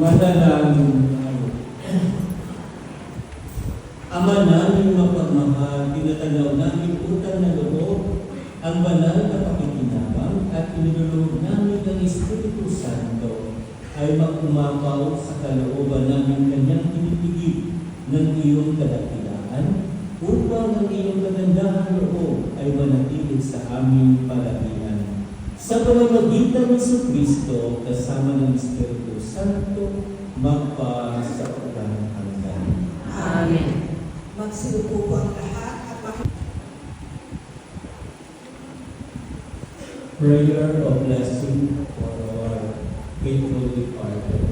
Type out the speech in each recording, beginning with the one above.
Manalangin tayo. Ama namin mapagmahal, tinatanaw namin utang na loob, ang banal na at inilulog namin ng Espiritu Santo ay makumapaw sa kalooban namin kanyang pinipigil ng iyong kadakilaan upang ang iyong kagandahan loob ay manatili sa aming palagian. Sa pamamagitan Iso Kristo, kasama ng Espiritu Santo, magpa sa hanggan. Amen. Magsiupo po ang lahat at maki- Prayer of blessing for our faithful departed.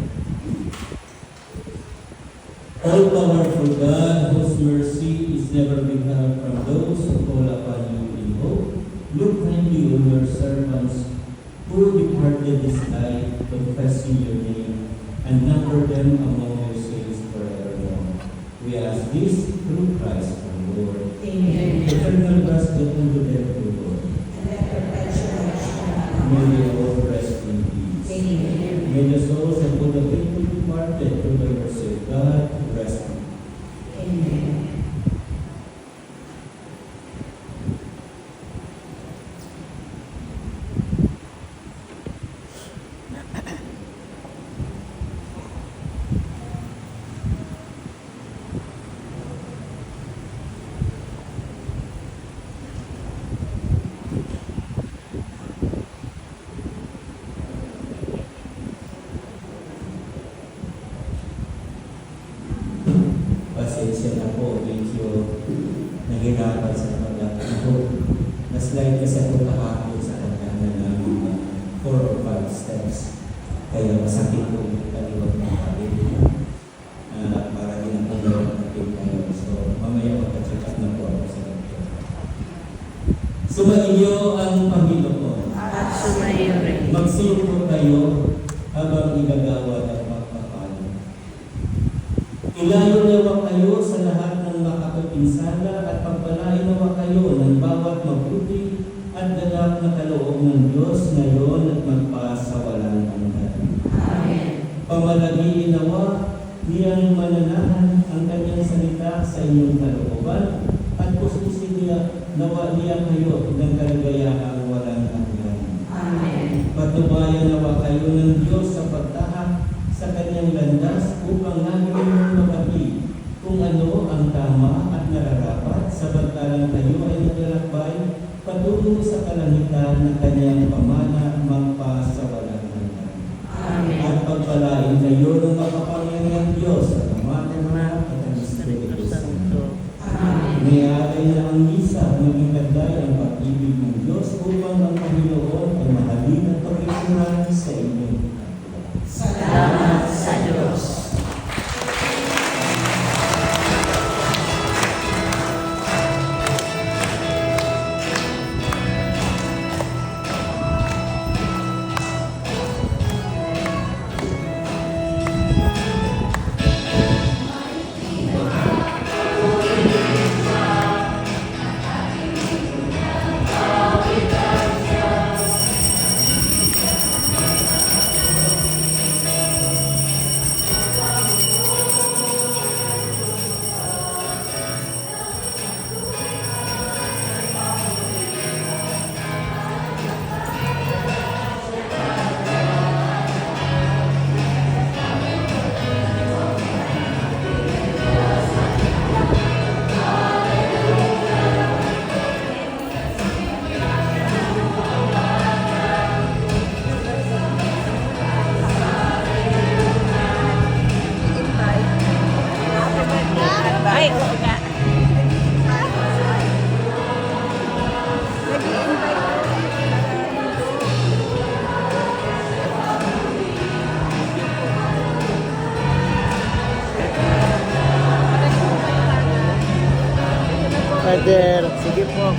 All-powerful God, whose mercy is never withheld from those who call upon you in hope, look kindly on your servants who departed this life, confessing your name, and number them among your saints forevermore. We ask this through Christ our Lord. Amen. Eternal rest unto them, O Lord. and. May they all rest in peace. Amen. May the souls of all the faithful departed through the mercy of God rest in Amen. Na po, medyo nahirapan sa pag-ako. Na-slide kasi ako kahapon sa kanya na ng four or five steps. Kaya masakit po yung kaliwag ng kapit. Ah, para din ako meron natin kayo. So, mamaya magka-check up na po ako sa doctor. Sumainyo ang Panginoon. At sumayo rin. Magsulong kayo habang igagawad ang magpapalo. Ilayo nawa kayo sa lahat ng makapapinsala at pagpalain nawa kayo ng bawat mabuti at ganap na kaloob ng Diyos ngayon at magpasawalang hanggan. Amen. Pamalagiin nawa niyang mananahan ang kanyang salita sa inyong kalooban at pususin niya nawa niya kayo ng kaligayahang walang hanggan. Amen. Patubayan nawa kayo ng Diyos sa pagtahak sa kanyang landas upang namin mabahi kung ano ang tama at nararapat samantalang kayo ay naglalakbay patungo sa kalangitan ng kanyang pamana magpa sa walang hanggan. Amen. At pagpalain kayo ng makapangyarihan Diyos sa Ama ng at ang Espiritu Santo. Amen. Mayalay na ang misa maging kanday ang pag-ibig ng Diyos upang ang Panginoon ay mahalin at pagkikuran sa inyo. Father, sige po.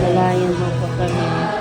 Dalayan mo po kami.